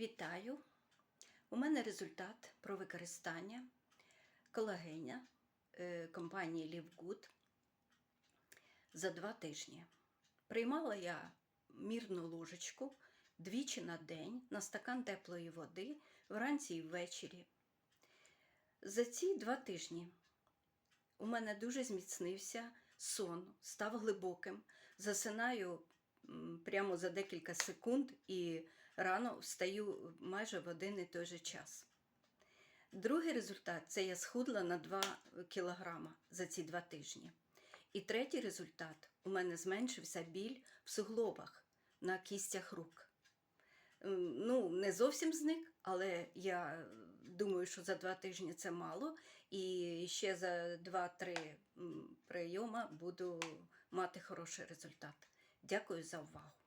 Вітаю! У мене результат про використання колагеня е, компанії LiveGood за два тижні. Приймала я мірну ложечку двічі на день на стакан теплої води вранці і ввечері. За ці два тижні у мене дуже зміцнився сон, став глибоким. Засинаю прямо за декілька секунд і рано встаю майже в один і той же час. Другий результат це я схудла на 2 кілограма за ці два тижні. І третій результат у мене зменшився біль в суглобах на кістях рук. Ну, не зовсім зник, але я думаю, що за два тижні це мало, і ще за 2-3 м, прийома буду мати хороший результат. Дякую за увагу.